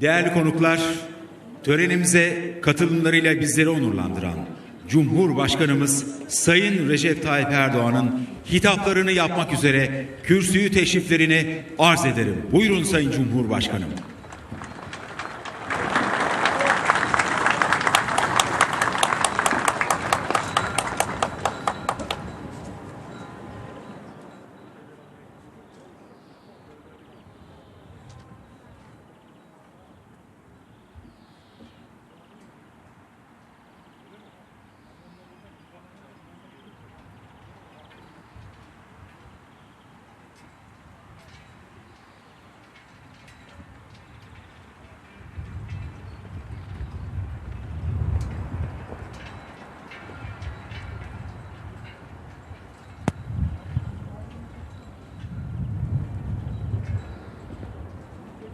Değerli konuklar, törenimize katılımlarıyla bizleri onurlandıran Cumhurbaşkanımız Sayın Recep Tayyip Erdoğan'ın hitaplarını yapmak üzere kürsüyü teşriflerini arz ederim. Buyurun Sayın Cumhurbaşkanım.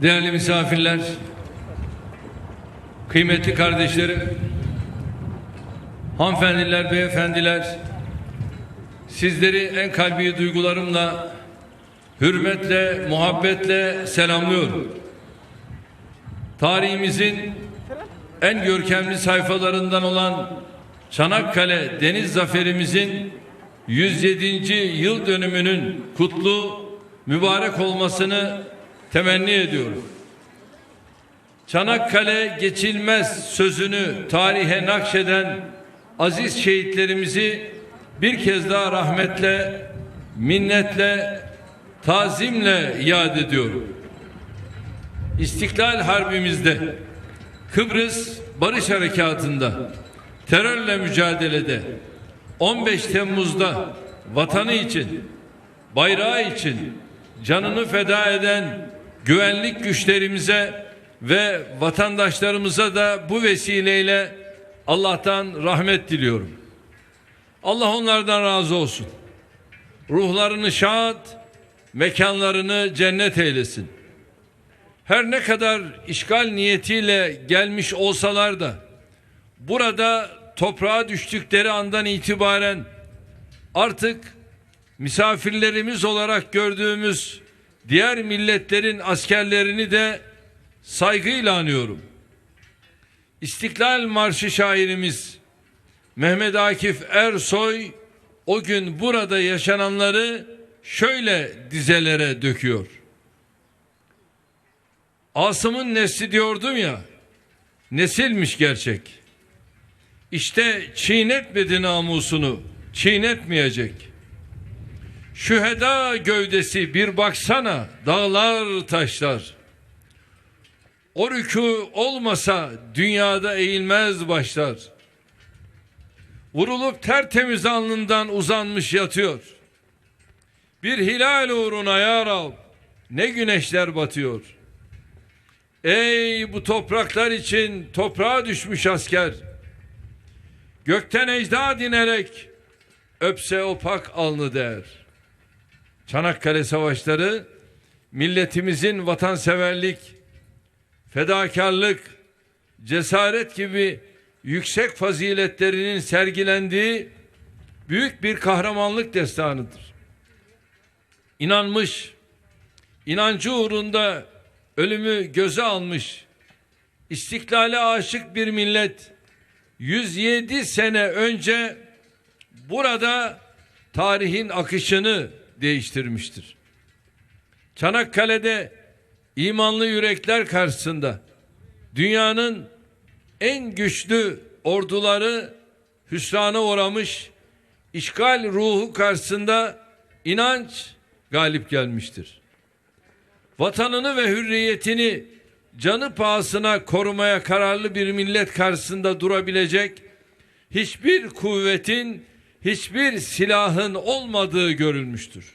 Değerli misafirler, kıymetli kardeşlerim, hanımefendiler, beyefendiler, sizleri en kalbi duygularımla, hürmetle, muhabbetle selamlıyorum. Tarihimizin en görkemli sayfalarından olan Çanakkale Deniz Zaferimizin 107. yıl dönümünün kutlu, mübarek olmasını temenni ediyorum. Çanakkale geçilmez sözünü tarihe nakşeden aziz şehitlerimizi bir kez daha rahmetle, minnetle, tazimle yad ediyorum. İstiklal Harbimizde, Kıbrıs Barış Harekatı'nda, terörle mücadelede, 15 Temmuz'da vatanı için, bayrağı için canını feda eden güvenlik güçlerimize ve vatandaşlarımıza da bu vesileyle Allah'tan rahmet diliyorum. Allah onlardan razı olsun. Ruhlarını şad, mekanlarını cennet eylesin. Her ne kadar işgal niyetiyle gelmiş olsalar da burada toprağa düştükleri andan itibaren artık misafirlerimiz olarak gördüğümüz diğer milletlerin askerlerini de saygıyla anıyorum. İstiklal Marşı şairimiz Mehmet Akif Ersoy o gün burada yaşananları şöyle dizelere döküyor. Asım'ın nesli diyordum ya, nesilmiş gerçek. İşte çiğnetmedi namusunu, çiğnetmeyecek. Şüheda gövdesi bir baksana dağlar taşlar. O rükû olmasa dünyada eğilmez başlar. Vurulup tertemiz alnından uzanmış yatıyor. Bir hilal uğruna ya Rab ne güneşler batıyor. Ey bu topraklar için toprağa düşmüş asker. Gökten ecda dinerek öpse opak alnı der. Çanakkale Savaşları milletimizin vatanseverlik, fedakarlık, cesaret gibi yüksek faziletlerinin sergilendiği büyük bir kahramanlık destanıdır. İnanmış, inancı uğrunda ölümü göze almış, istiklale aşık bir millet 107 sene önce burada tarihin akışını değiştirmiştir. Çanakkale'de imanlı yürekler karşısında dünyanın en güçlü orduları hüsrana uğramış, işgal ruhu karşısında inanç galip gelmiştir. Vatanını ve hürriyetini canı pahasına korumaya kararlı bir millet karşısında durabilecek hiçbir kuvvetin hiçbir silahın olmadığı görülmüştür.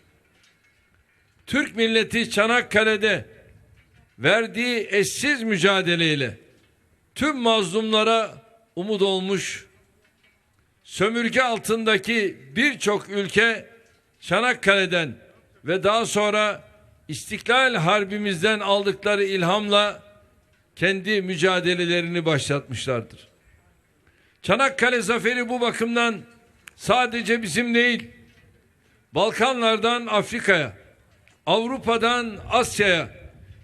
Türk milleti Çanakkale'de verdiği eşsiz mücadeleyle tüm mazlumlara umut olmuş, sömürge altındaki birçok ülke Çanakkale'den ve daha sonra İstiklal Harbimizden aldıkları ilhamla kendi mücadelelerini başlatmışlardır. Çanakkale zaferi bu bakımdan sadece bizim değil, Balkanlardan Afrika'ya, Avrupa'dan Asya'ya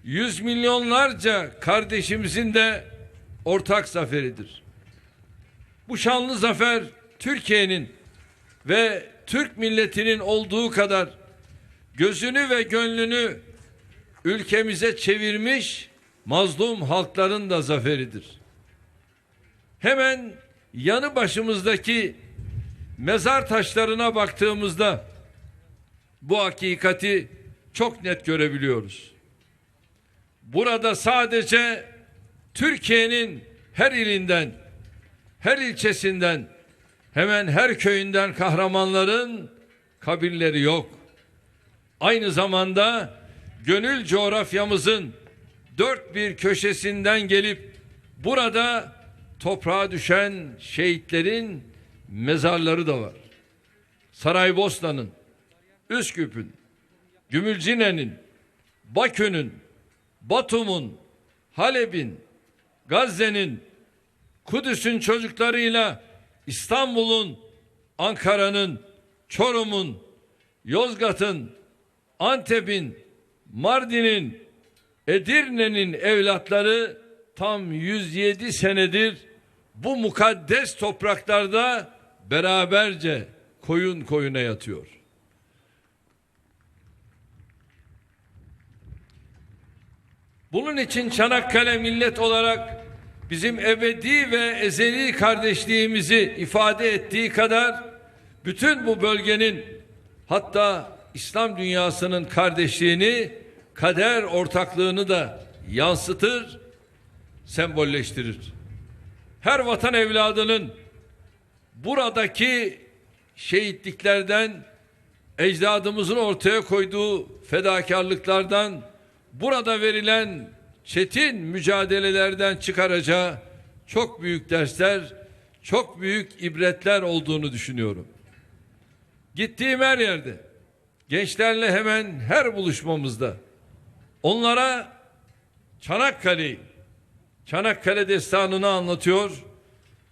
yüz milyonlarca kardeşimizin de ortak zaferidir. Bu şanlı zafer Türkiye'nin ve Türk milletinin olduğu kadar gözünü ve gönlünü ülkemize çevirmiş mazlum halkların da zaferidir. Hemen yanı başımızdaki mezar taşlarına baktığımızda bu hakikati çok net görebiliyoruz. Burada sadece Türkiye'nin her ilinden, her ilçesinden, hemen her köyünden kahramanların kabirleri yok. Aynı zamanda gönül coğrafyamızın dört bir köşesinden gelip burada toprağa düşen şehitlerin mezarları da var. Saraybosna'nın, Üsküp'ün, Gümülcine'nin, Bakü'nün, Batum'un, Halep'in, Gazze'nin, Kudüs'ün çocuklarıyla İstanbul'un, Ankara'nın, Çorum'un, Yozgat'ın, Antep'in, Mardin'in, Edirne'nin evlatları tam 107 senedir bu mukaddes topraklarda beraberce koyun koyuna yatıyor. Bunun için Çanakkale millet olarak bizim ebedi ve ezeli kardeşliğimizi ifade ettiği kadar bütün bu bölgenin hatta İslam dünyasının kardeşliğini kader ortaklığını da yansıtır, sembolleştirir. Her vatan evladının buradaki şehitliklerden ecdadımızın ortaya koyduğu fedakarlıklardan burada verilen çetin mücadelelerden çıkaracağı çok büyük dersler, çok büyük ibretler olduğunu düşünüyorum. Gittiğim her yerde, gençlerle hemen her buluşmamızda onlara Çanakkale'yi, Çanakkale destanını anlatıyor.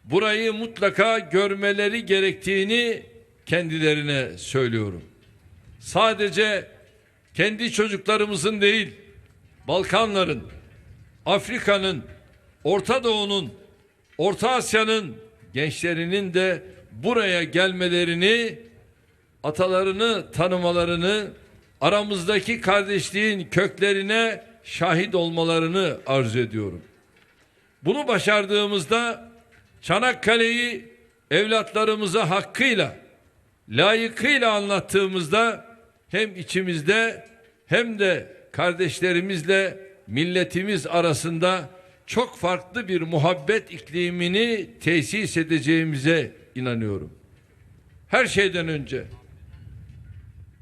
Burayı mutlaka görmeleri gerektiğini kendilerine söylüyorum. Sadece kendi çocuklarımızın değil, Balkanların, Afrika'nın, Orta Doğu'nun, Orta Asya'nın gençlerinin de buraya gelmelerini, atalarını tanımalarını, aramızdaki kardeşliğin köklerine şahit olmalarını arzu ediyorum. Bunu başardığımızda Çanakkale'yi evlatlarımıza hakkıyla, layıkıyla anlattığımızda hem içimizde hem de kardeşlerimizle milletimiz arasında çok farklı bir muhabbet iklimini tesis edeceğimize inanıyorum. Her şeyden önce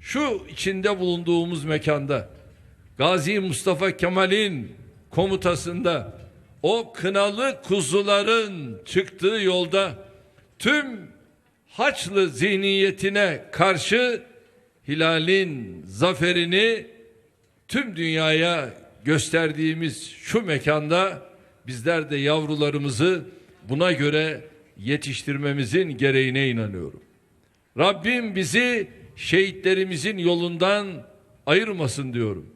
şu içinde bulunduğumuz mekanda Gazi Mustafa Kemal'in komutasında o kınalı kuzuların çıktığı yolda tüm Haçlı zihniyetine karşı Hilal'in zaferini tüm dünyaya gösterdiğimiz şu mekanda bizler de yavrularımızı buna göre yetiştirmemizin gereğine inanıyorum. Rabbim bizi şehitlerimizin yolundan ayırmasın diyorum.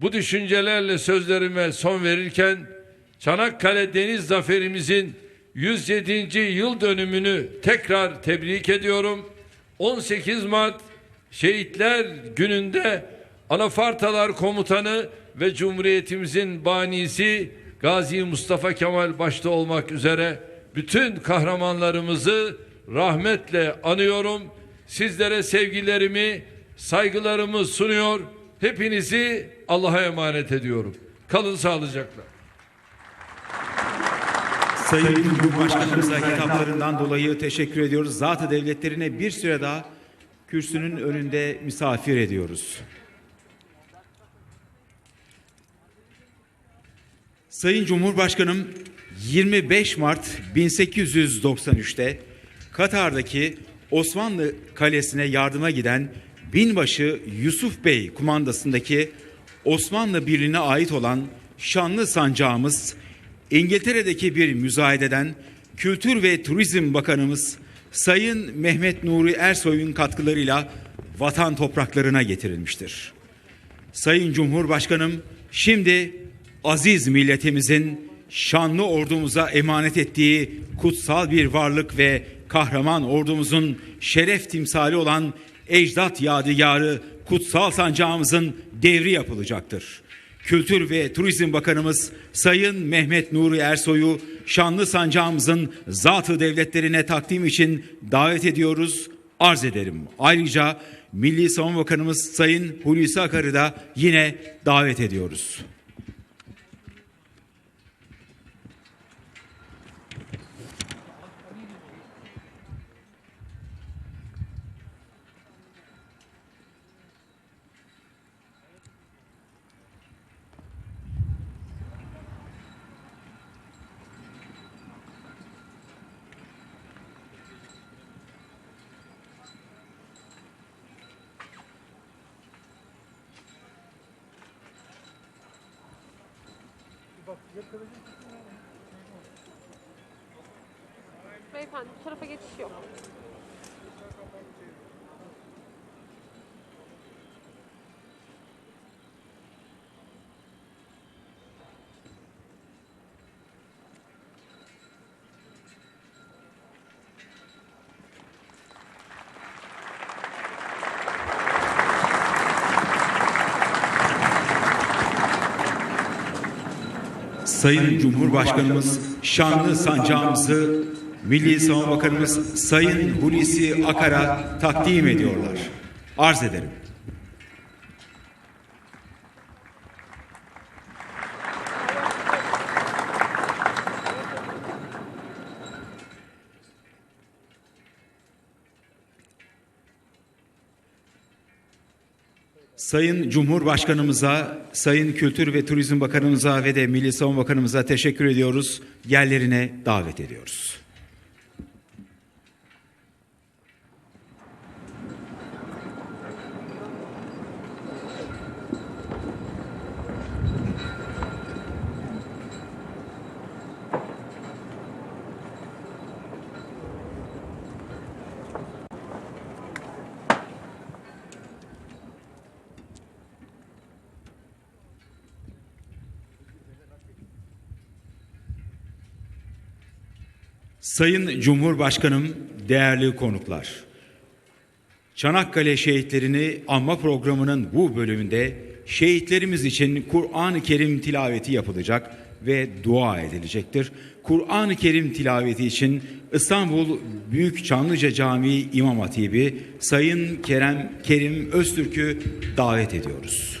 Bu düşüncelerle sözlerime son verirken Çanakkale Deniz Zaferimizin 107. yıl dönümünü tekrar tebrik ediyorum. 18 Mart Şehitler Günü'nde Anafartalar Komutanı ve Cumhuriyetimizin banisi Gazi Mustafa Kemal başta olmak üzere bütün kahramanlarımızı rahmetle anıyorum. Sizlere sevgilerimi, saygılarımı sunuyor. Hepinizi Allah'a emanet ediyorum. Kalın sağlıcakla. Sayın Cumhurbaşkanımıza hitaplarından dolayı teşekkür ediyoruz. Zatı devletlerine bir süre daha kürsünün önünde misafir ediyoruz. Sayın Cumhurbaşkanım 25 Mart 1893'te Katar'daki Osmanlı Kalesi'ne yardıma giden binbaşı Yusuf Bey kumandasındaki Osmanlı Birliği'ne ait olan şanlı sancağımız İngiltere'deki bir müzayededen Kültür ve Turizm Bakanımız Sayın Mehmet Nuri Ersoy'un katkılarıyla vatan topraklarına getirilmiştir. Sayın Cumhurbaşkanım Şimdi aziz milletimizin şanlı ordumuza emanet ettiği kutsal bir varlık ve kahraman ordumuzun şeref timsali olan ecdat yadigarı kutsal sancağımızın devri yapılacaktır. Kültür ve Turizm Bakanımız Sayın Mehmet Nuri Ersoy'u şanlı sancağımızın zatı devletlerine takdim için davet ediyoruz, arz ederim. Ayrıca Milli Savunma Bakanımız Sayın Hulusi Akar'ı da yine davet ediyoruz. Beyefendi bu tarafa geçiş yok. Sayın Cumhurbaşkanımız şanlı sancağımızı Milli Savunma Bakanımız Sayın Hulusi Akar'a takdim ediyorlar. Arz ederim. Sayın Cumhurbaşkanımıza, Sayın Kültür ve Turizm Bakanımıza ve de Milli Savunma Bakanımıza teşekkür ediyoruz. Yerlerine davet ediyoruz. Sayın Cumhurbaşkanım, değerli konuklar. Çanakkale şehitlerini anma programının bu bölümünde şehitlerimiz için Kur'an-ı Kerim tilaveti yapılacak ve dua edilecektir. Kur'an-ı Kerim tilaveti için İstanbul Büyük Çamlıca Camii İmam Hatibi Sayın Kerem Kerim Öztürk'ü davet ediyoruz.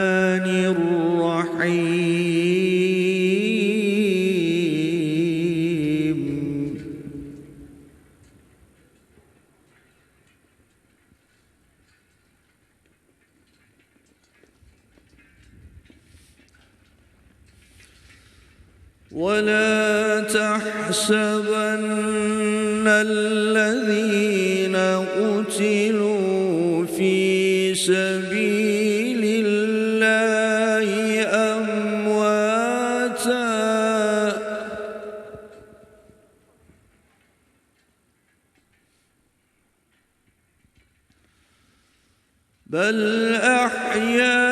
تحسبن الذين قتلوا في سبيل الله أمواتا. بل أحياء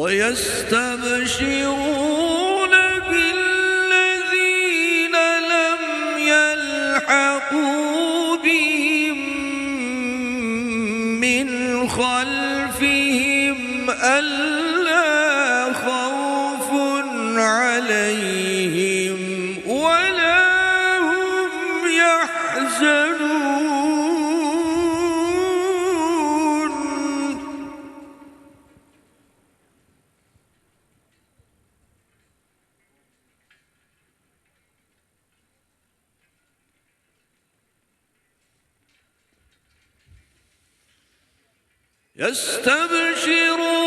ويستبشرون يستبشرون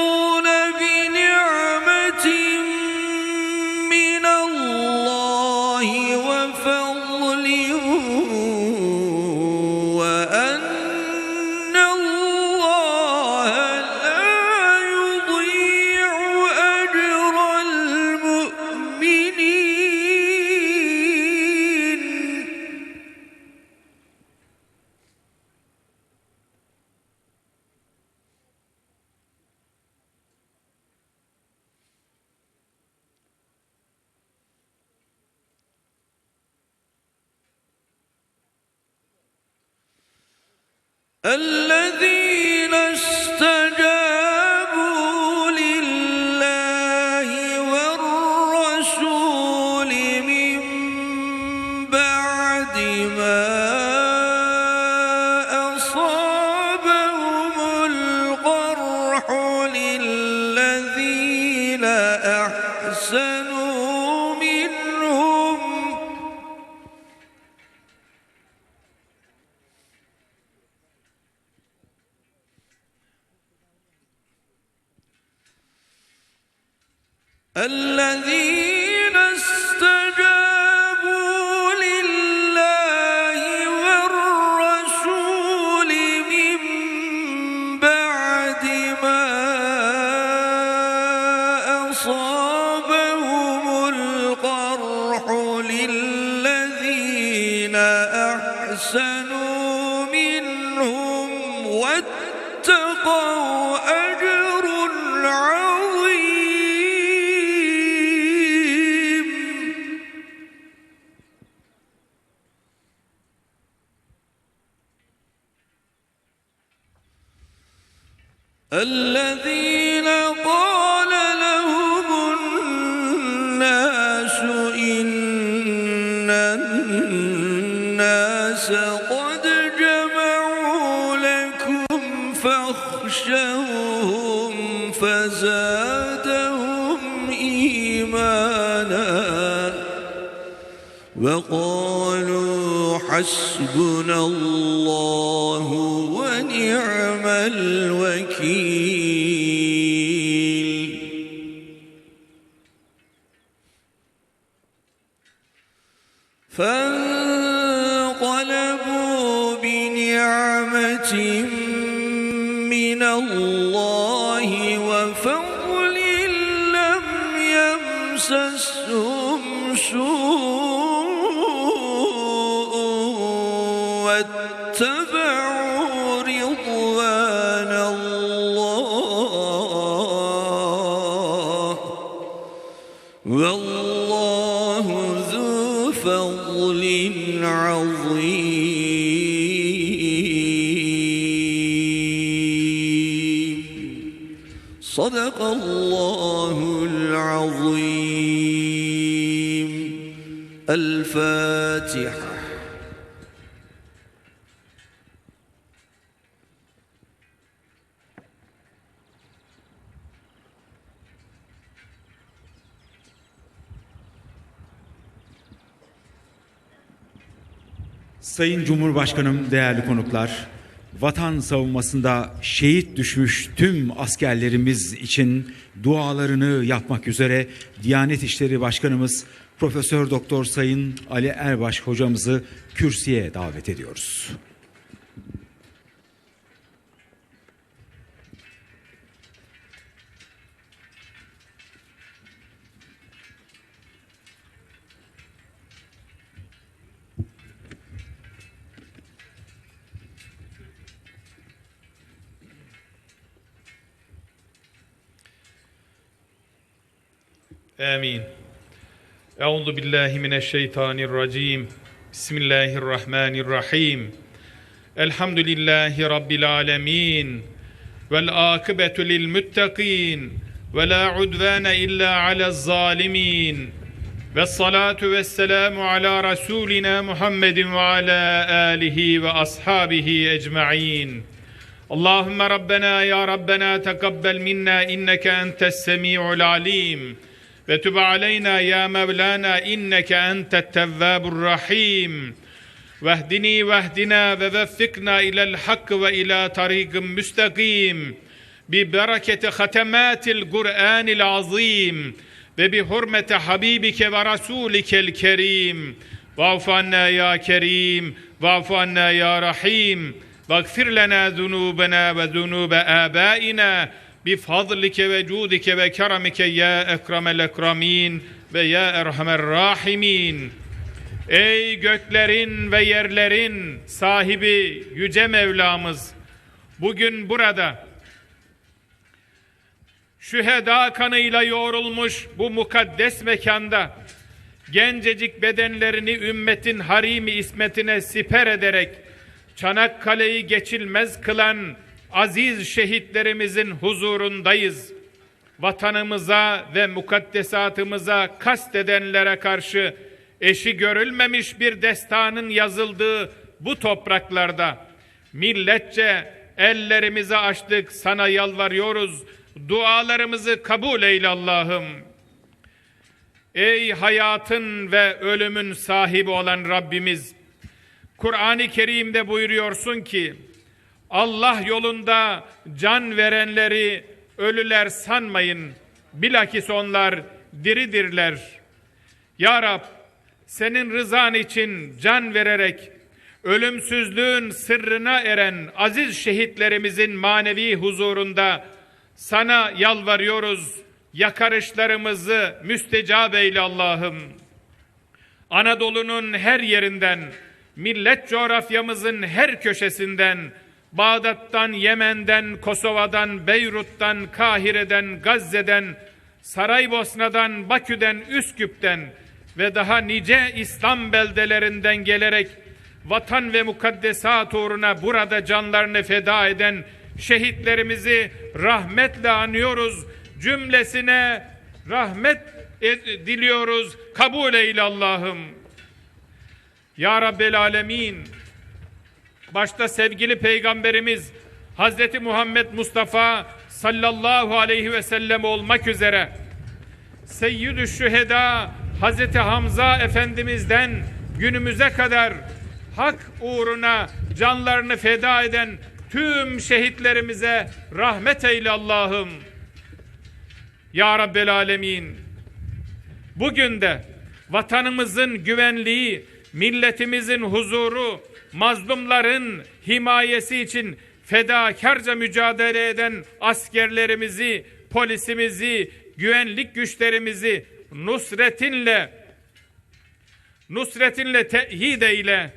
بعد واتقوا أجر عظيم حسبنا الله ونعم الوكيل. فانقلبوا بنعمة من الله Sadakallahu azim. El Fatiha. Sayın Cumhurbaşkanım, değerli konuklar, vatan savunmasında şehit düşmüş tüm askerlerimiz için dualarını yapmak üzere Diyanet İşleri Başkanımız Profesör Doktor Sayın Ali Erbaş hocamızı kürsüye davet ediyoruz. Amin. Euzu billahi mineşşeytanirracim. Bismillahirrahmanirrahim. Elhamdülillahi rabbil alamin. Vel akibetu lil muttakin. Ve la udvane illa alez zalimin. Ve salatu ve selamu ala Resulina Muhammedin ve ala alihi ve ashabihi ecma'in. Allahümme Rabbena ya Rabbena tekabbel minna inneke entes semi'ul alim. وتب علينا يا مولانا إنك أنت التواب الرحيم. واهدني واهدنا ووفقنا إلى الحق وإلى طريق مستقيم. ببركة ختمات القرآن العظيم. وبحرمة حبيبك ورسولك الكريم. واعف عنا يا كريم. واعف عنا يا رحيم. واغفر لنا ذنوبنا وذنوب آبائنا. bifadlike ve cudike ve keramike ya ekremel ekramin ve ya erhamer rahimin. Ey göklerin ve yerlerin sahibi yüce Mevlamız bugün burada şüheda kanıyla yoğrulmuş bu mukaddes mekanda gencecik bedenlerini ümmetin harimi ismetine siper ederek Çanakkale'yi geçilmez kılan aziz şehitlerimizin huzurundayız. Vatanımıza ve mukaddesatımıza kastedenlere karşı eşi görülmemiş bir destanın yazıldığı bu topraklarda milletçe ellerimizi açtık sana yalvarıyoruz. Dualarımızı kabul eyle Allah'ım. Ey hayatın ve ölümün sahibi olan Rabbimiz, Kur'an-ı Kerim'de buyuruyorsun ki, Allah yolunda can verenleri ölüler sanmayın, bilakis onlar diridirler. Ya Rab, senin rızan için can vererek, ölümsüzlüğün sırrına eren aziz şehitlerimizin manevi huzurunda sana yalvarıyoruz. Yakarışlarımızı müstecab eyle Allah'ım. Anadolu'nun her yerinden, millet coğrafyamızın her köşesinden, Bağdat'tan, Yemen'den, Kosova'dan, Beyrut'tan, Kahire'den, Gazze'den, Saraybosna'dan, Bakü'den, Üsküp'ten ve daha nice İslam beldelerinden gelerek vatan ve mukaddesat uğruna burada canlarını feda eden şehitlerimizi rahmetle anıyoruz. Cümlesine rahmet diliyoruz. Kabul eyle Allah'ım. Ya Rabbel Alemin. Başta sevgili peygamberimiz Hazreti Muhammed Mustafa sallallahu aleyhi ve sellem olmak üzere Seyyidü Şüheda Hazreti Hamza Efendimiz'den günümüze kadar hak uğruna canlarını feda eden tüm şehitlerimize rahmet eyle Allah'ım. Ya Rabbel Alemin. Bugün de vatanımızın güvenliği, milletimizin huzuru, mazlumların himayesi için fedakarca mücadele eden askerlerimizi, polisimizi, güvenlik güçlerimizi nusretinle nusretinle tehid eyle.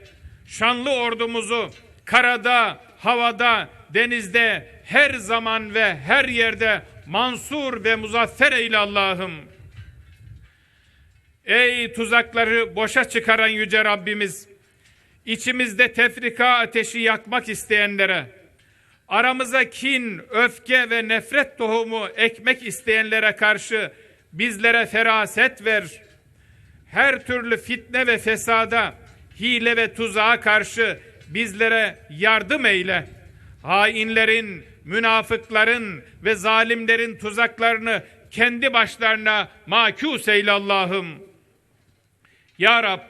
Şanlı ordumuzu karada, havada, denizde her zaman ve her yerde mansur ve muzaffer eyle Allah'ım. Ey tuzakları boşa çıkaran yüce Rabbimiz, içimizde tefrika ateşi yakmak isteyenlere, aramıza kin, öfke ve nefret tohumu ekmek isteyenlere karşı bizlere feraset ver. Her türlü fitne ve fesada, hile ve tuzağa karşı bizlere yardım eyle. Hainlerin, münafıkların ve zalimlerin tuzaklarını kendi başlarına makus eyle Allah'ım. Ya Rab,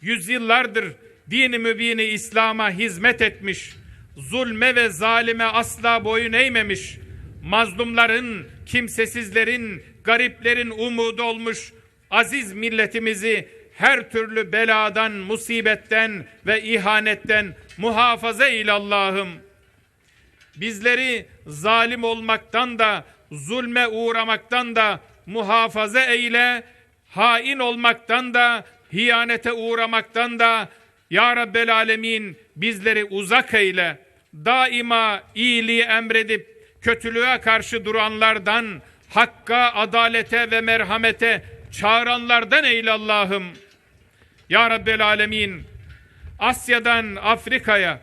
yüzyıllardır dini mübini İslam'a hizmet etmiş, zulme ve zalime asla boyun eğmemiş, mazlumların, kimsesizlerin, gariplerin umudu olmuş aziz milletimizi her türlü beladan, musibetten ve ihanetten muhafaza eyle Allah'ım. Bizleri zalim olmaktan da, zulme uğramaktan da muhafaza eyle, hain olmaktan da, hiyanete uğramaktan da Ya Rabbel Alemin bizleri uzak eyle. Daima iyiliği emredip kötülüğe karşı duranlardan, hakka, adalete ve merhamete çağıranlardan eyle Allah'ım. Ya Rabbel Alemin, Asya'dan Afrika'ya,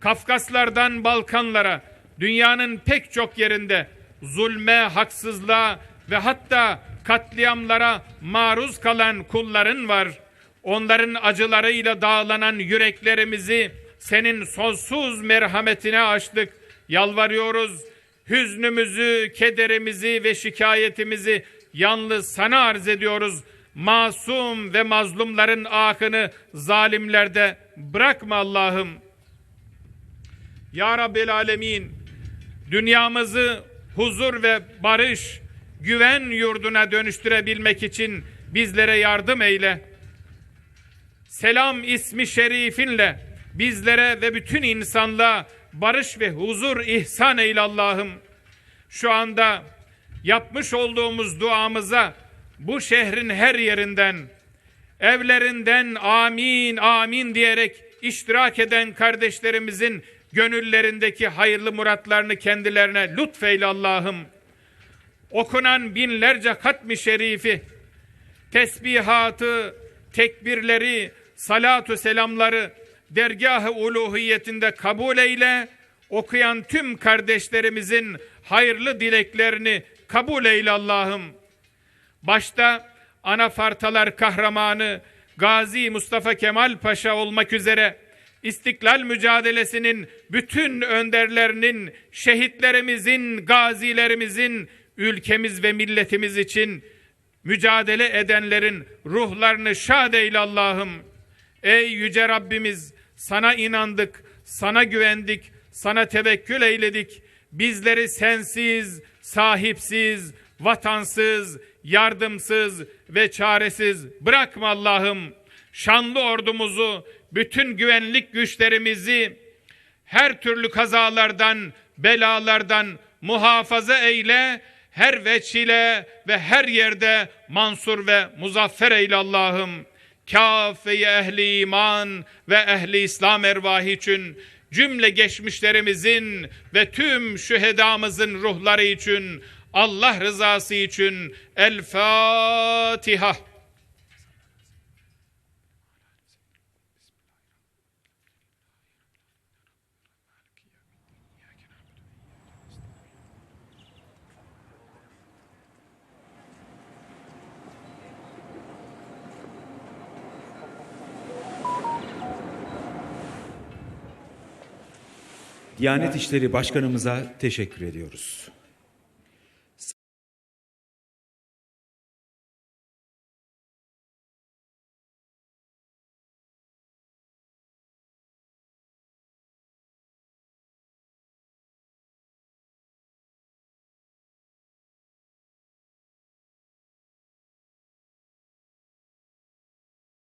Kafkaslardan Balkanlara, dünyanın pek çok yerinde zulme, haksızlığa ve hatta katliamlara maruz kalan kulların var. Onların acılarıyla dağlanan yüreklerimizi senin sonsuz merhametine açtık. Yalvarıyoruz. Hüznümüzü, kederimizi ve şikayetimizi yalnız sana arz ediyoruz. Masum ve mazlumların ahını zalimlerde bırakma Allah'ım. Ya Rabbel Alemin, dünyamızı huzur ve barış, güven yurduna dönüştürebilmek için bizlere yardım eyle. Selam ismi şerifinle bizlere ve bütün insanlığa barış ve huzur ihsan eyle Allah'ım. Şu anda yapmış olduğumuz duamıza bu şehrin her yerinden, evlerinden amin amin diyerek iştirak eden kardeşlerimizin gönüllerindeki hayırlı muratlarını kendilerine lütfeyle Allah'ım. Okunan binlerce katmi şerifi, tesbihatı, tekbirleri, salatu selamları dergah-ı uluhiyetinde kabul eyle. Okuyan tüm kardeşlerimizin hayırlı dileklerini kabul eyle Allah'ım. Başta anafartalar kahramanı Gazi Mustafa Kemal Paşa olmak üzere İstiklal mücadelesinin bütün önderlerinin, şehitlerimizin, gazilerimizin, ülkemiz ve milletimiz için mücadele edenlerin ruhlarını şad eyle Allah'ım. Ey yüce Rabbimiz sana inandık, sana güvendik, sana tevekkül eyledik. Bizleri sensiz, sahipsiz, vatansız, yardımsız ve çaresiz bırakma Allah'ım. Şanlı ordumuzu, bütün güvenlik güçlerimizi her türlü kazalardan, belalardan muhafaza eyle. Her veçile ve her yerde mansur ve muzaffer eyle Allah'ım. Kâfe-i ehli iman ve ehli İslam ervahı için cümle geçmişlerimizin ve tüm şühedamızın ruhları için Allah rızası için El Fatiha. Diyanet İşleri Başkanımıza teşekkür ediyoruz.